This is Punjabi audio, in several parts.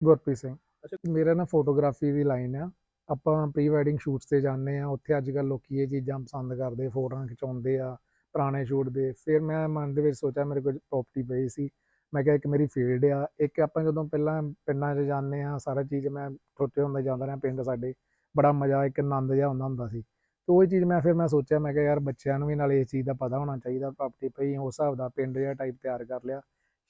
ਗੁਰਪ੍ਰੀਤ ਸਿੰਘ। ਅੱਛਾ। ਮੇਰਾ ਨਾ ਫੋਟੋਗ੍ਰਾਫੀ ਦੀ ਲਾਈਨ ਆ। ਆਪਾਂ ਪ੍ਰੀ ਵੈਡਿੰਗ ਸ਼ੂਟਸ ਤੇ ਜਾਂਦੇ ਆ। ਉੱਥੇ ਅੱਜ ਕੱਲ ਲੋਕੀ ਇਹ ਚੀਜ਼ਾਂ ਪਸੰਦ ਕਰਦੇ ਫੋਟੋਆਂ ਖਿਚਾਉਂਦੇ ਆ ਪੁਰਾਣੇ ਸ਼ੂਟ ਦੇ। ਫਿਰ ਮੈਂ ਮਨ ਦੇ ਵਿੱਚ ਸੋਚਿਆ ਮੇਰੇ ਕੋਲ ਪ੍ਰੋਪਰਟੀ ਪਈ ਸੀ। ਮੈਂ ਕਿਹਾ ਇੱਕ ਮੇਰੀ ਫੀਲਡ ਆ। ਇੱਕ ਆਪਾਂ ਜਦੋਂ ਪਹਿਲਾਂ ਪਿੰਡਾਂ 'ਚ ਜਾਂਦੇ ਆ ਸਾਰਾ ਚੀਜ਼ ਮੈਂ ਛੋਟੇ ਹੁੰਦੇ ਜਾਂਦਾ ਰਿਹਾ ਪਿੰਡ ਸਾਡੇ। ਬੜਾ ਮਜ਼ਾ ਇੱਕ ਆਨੰਦ ਜਿਹਾ ਆਉਂਦਾ ਹੁੰਦਾ ਸੀ। ਤੇ ਉਹ ਚੀਜ਼ ਮੈਂ ਫਿਰ ਮੈਂ ਸੋਚਿਆ ਮੈਂ ਕਿਹਾ ਯਾਰ ਬੱਚਿਆਂ ਨੂੰ ਵੀ ਨਾਲ ਇਸ ਚੀਜ਼ ਦਾ ਪਤਾ ਹੋਣਾ ਚਾਹੀਦਾ ਪ੍ਰੋਪਰਟੀ ਪਈ ਉਸ ਹਿਸਾਬ ਦਾ ਪਿੰਡ ਜਿਹਾ ਟਾਈਪ ਤਿਆਰ ਕਰ ਲਿਆ।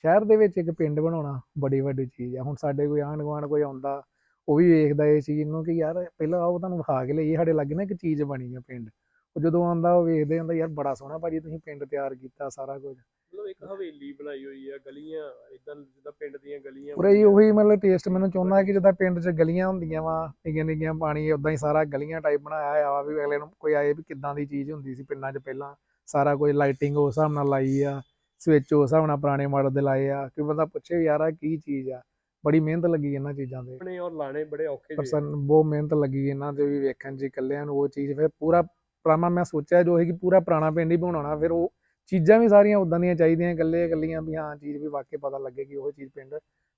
ਸ਼ਹਿਰ ਦੇ ਵਿੱਚ ਇੱਕ ਪਿੰਡ ਬਣਾਉਣਾ ਬੜੀ ਵੱਡੀ ਚੀਜ਼ ਆ। ਹੁਣ ਸਾਡੇ ਕੋਈ ਆਂਢ ਗੁਆਂਢ ਕੋਈ ਆਉਂਦਾ ਉਹ ਵੀ ਵੇਖਦਾ ਇਹ ਚੀਜ਼ ਨੂੰ ਕਿ ਯਾਰ ਪਹਿਲਾਂ ਆਓ ਤੁਹਾਨੂੰ ਵਿਖਾ ਕੇ ਲਈਏ ਸਾਡੇ ਲਾਗੇ ਨਾ ਇੱਕ ਚੀਜ਼ ਬਣੀ ਆ ਪਿੰਡ। ਉਹ ਜਦੋਂ ਆਉਂਦਾ ਉਹ ਵੇਖਦੇ ਹੁੰਦਾ ਯਾਰ ਬੜਾ ਸੋਹਣਾ ਭਾਜੀ ਤੁਸੀਂ ਪਿੰਡ ਤਿਆਰ ਕੀਤਾ ਸਾਰਾ ਕੁਝ। ਮਤਲਬ ਇੱਕ ਹਵੇਲੀ ਬਣਾਈ ਹੋਈ ਆ ਗਲੀਆਂ ਇਦਾਂ ਜਿੱਦਾਂ ਪਿੰਡ ਦੀਆਂ ਗਲੀਆਂ ਪੂਰਾ ਹੀ ਉਹੀ ਮਤਲਬ ਟੇਸਟ ਮੈਨੂੰ ਚਾਹੁੰਦਾ ਕਿ ਜਿੱਦਾਂ ਪਿੰਡ 'ਚ ਗਲੀਆਂ ਹੁੰਦੀਆਂ ਵਾ ਨਿੱਕੀਆਂ ਨਿੱਕੀਆਂ ਪਾਣੀ ਉਦਾਂ ਹੀ ਸਾਰਾ ਗਲੀਆਂ ਟਾਈਪ ਬਣਾਇਆ ਵਾ ਵੀ ਅਗਲੇ ਨੂੰ ਕੋਈ ਆਏ ਵੀ ਕਿੱਦਾਂ ਦੀ ਚੀਜ਼ ਹੁੰਦੀ ਸੀ ਪਿੰਡਾਂ 'ਚ ਪਹਿਲਾਂ। ਸਾਰਾ ਕੁਝ ਲਾਈਟਿੰਗ ਉਸ ਹਿਸਾਬ ਨਾਲ ਲਾਈ ਆ। ਸਵਿਚ ਉਸ ਹਿਸਾਬ ਨਾਲ ਪੁਰਾਣੇ ਮਾਡਲ ਦੇ ਲਾਏ ਆ ਕਿ ਬੰਦਾ ਪੁੱਛੇ ਯਾਰ ਆ ਕੀ ਚੀਜ਼ ਆ ਬੜੀ ਮਿਹਨਤ ਲੱਗੀ ਇਹਨਾਂ ਚੀਜ਼ਾਂ ਤੇ। ਆਪਣੇ ਔਰ ਲਾਣੇ ਬੜੇ ਔਖੇ ਜਿਹੇ ਪਰਸਨ ਬਹੁਤ ਮਿਹਨਤ ਲੱਗੀ ਇਹਨਾਂ ਤੇ ਵੀ ਵੇਖਣ 'ਚ ਇਕੱਲਿਆਂ ਨੂੰ ਉਹ ਚੀਜ਼ ਫਿਰ ਪੂਰਾ ਪੁਰਾਣਾ ਮੈਂ ਸੋਚਿਆ ਜੋ ਹੈ ਕਿ ਪੂਰਾ ਪੁਰਾਣਾ ਪਿੰਡ ਹੀ ਬਣਾਉਣਾ ਫਿਰ ਉਹ ਚੀਜ਼ਾਂ ਵੀ ਸਾਰੀਆਂ ਉਦਾਂ ਦੀਆਂ ਚਾਹੀਦੀਆਂ ਇਕੱਲੇ ਇਕੱਲੀਆਂ ਵੀ ਹਾਂ ਚੀਜ਼ ਵੀ ਵਾਕਈ ਪਤਾ ਲੱਗੇ ਕਿ ਉਹ ਚੀਜ਼ ਪਿੰਡ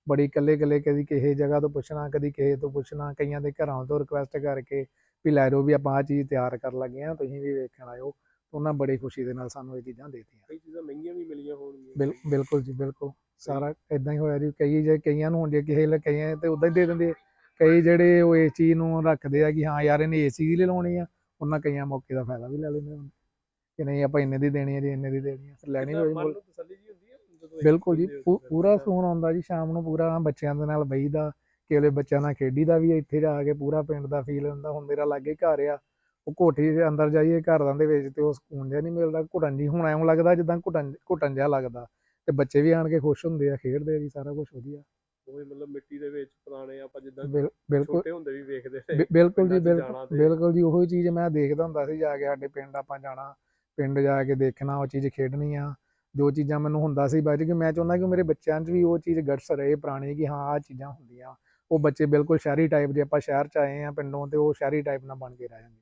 ਬੜੀ ਇਕੱਲੇ ਇਕੱਲੇ ਕਦੀ ਕਿਸੇ ਜਗ੍ਹਾ ਤੋਂ ਪੁੱਛਣਾ ਕਦੀ ਕਿਸੇ ਤੋਂ ਪੁੱਛਣਾ ਕਈਆਂ ਦੇ ਘਰਾਂ ਤੋਂ ਰਿਕੁਐਸਟ ਕਰਕੇ ਵੀ ਲੈ ਜਾਓ ਵੀ ਆਪਾਂ ਆ ਚੀਜ਼ ਤਿਆਰ ਕਰਨ ਲੱਗੇ ਆ ਤੁਸੀਂ ਵੀ ਵੇਖਣ ਆਇਓ। ਉਹਨਾਂ ਬੜੀ ਖੁਸ਼ੀ ਦੇ ਨਾਲ ਸਾਨੂੰ ਇਹ ਚੀਜ਼ਾਂ ਦੇਤੀਆਂ। ਕਈ ਚੀਜ਼ਾਂ ਮਹਿੰਗੀਆਂ ਵੀ ਮਿਲੀਆਂ ਹੋਣਗੀਆਂ। ਬਿਲ ਬਿਲਕੁਲ ਜੀ ਬਿਲਕੁਲ। ਸਾਰਾ ਇਦਾਂ ਹੀ ਹੋਇਆ ਜੀ ਕਈ ਜੇ ਕਈਆਂ ਨੂੰ ਹੁਣ ਜੇ ਕਿਸੇ ਲੇ ਕਈਆਂ ਤੇ ਉਦਾਂ ਹੀ ਦੇ ਦਿੰਦੇ ਆ। ਕਈ ਜਿਹੜੇ ਉਹ ਇਸ ਚੀਜ਼ ਨੂੰ ਰੱਖਦੇ ਆ ਕਿ ਹਾਂ ਯਾਰ ਇਹਨੇ ਚੀਜ਼ ਲਈ ਲਾਉਣੀ ਆ ਉਹਨਾਂ ਕਈਆਂ ਮੌਕੇ ਦਾ ਫਾਇਦਾ ਵੀ ਲੈ ਲੈਂਦੇ ਹਨ ਕਿ ਨਹੀਂ ਆਪਾਂ ਇੰਨੇ ਦੀ ਦੇਣੀ ਹੈ ਜੀ ਇੰਨੇ ਦੀ ਦੇਣੀ ਹੈ ਫਿਰ ਲੈਣੀ ਹੋਈ। ਮਨ ਨੂੰ ਤਸੱਲੀ ਜੀ ਹੁੰਦੀ ਹੈ ਜਦੋਂ ਬਿਲਕੁਲ ਜੀ ਹੋ ਪੂ- ਪੂਰਾ ਸਕੂਨ ਆਉਂਦਾ ਜੀ ਸ਼ਾਮ ਨੂੰ ਪੂਰਾ ਬੱਚਿਆਂ ਦੇ ਨਾਲ ਬਈਦਾ ਕਿਹੜੇ ਬੱਚਿਆਂ ਨਾਲ ਖੇਡੀਦਾ ਵੀ ਆ, ਇੱਥੇ ਜਾ ਕੇ ਪੂਰਾ ਪਿੰਡ ਦਾ ਫੀਲ ਹੁੰਦਾ ਹੁਣ ਮੇਰਾ ਲਾਗੇ ਘਰ ਆ ਉਹ ਕੋਠੀ ਦੇ ਅੰਦਰ ਜਾਈਏ ਘਰਾਂ ਦੇ ਵਿੱਚ ਤੇ ਉਹ ਸਕੂਨ ਜਿਹਾ ਨਹੀਂ ਮਿਲਦਾ ਘੁਟਨ ਜੀ ਹੁਣ ਐਵੇਂ ਲੱਗਦਾ ਜਿੱਦਾਂ ਘੁਟਨ ਘੁਟਨ ਜਿਹਾ ਲੱਗਦਾ। ਤੇ ਬੱਚੇ ਵੀ ਆਣ ਕੇ ਖੁਸ਼ ਹੁੰਦੇ ਆ ਖੇਡਦੇ ਆ ਜੀ ਸਾਰਾ ਕੁਝ ਵਧੀਆ। ਉਹ ਮਤਲਬ ਮਿੱਟੀ ਦੇ ਵਿੱਚ ਪੁਰਾਣੇ ਆਪਾਂ ਜਿੱਦਾਂ ਛੋਟੇ ਹੁੰਦੇ ਵੀ ਵੇਖਦੇ ਸੀ ਬਿਲਕੁਲ ਜੀ ਬਿਲਕੁਲ ਜੀ ਉਹੀ ਚੀਜ਼ ਮੈਂ ਦੇਖਦਾ ਹੁੰਦਾ ਸੀ ਜਾ ਕੇ ਸਾਡੇ ਪਿੰਡ ਆਪਾਂ ਜਾਣਾ ਪਿੰਡ ਜਾ ਕੇ ਦੇਖਣਾ ਉਹ ਚੀਜ਼ ਖੇਡਣੀ ਆ। ਜੋ ਚੀਜ਼ਾਂ ਮੈਨੂੰ ਹੁੰਦਾ ਸੀ ਬਾਅਦ ਕਿ ਮੈਂ ਚਾਹੁੰਦਾ ਕਿ ਮੇਰੇ ਬੱਚਿਆਂ 'ਚ ਵੀ ਉਹ ਚੀਜ਼ ਗਟਸ ਰਹੇ ਪੁਰਾਣੀ ਕਿ ਹਾਂ ਆ ਚੀਜ਼ਾਂ ਹੁੰਦੀਆਂ। ਉਹ ਬੱਚੇ ਬਿਲਕੁਲ ਸ਼ਹਿਰੀ ਟਾਈਪ ਦੇ ਆਪਾਂ ਸ਼ਹਿਰ 'ਚ ਆਏ ਆ ਪਿੰਡੋਂ ਤੇ ਉਹ ਸ਼ਹਿਰੀ ਟਾਈਪ ਨਾਲ ਬਣ ਕੇ ਰਹਿ ਜਾਂਦੇ।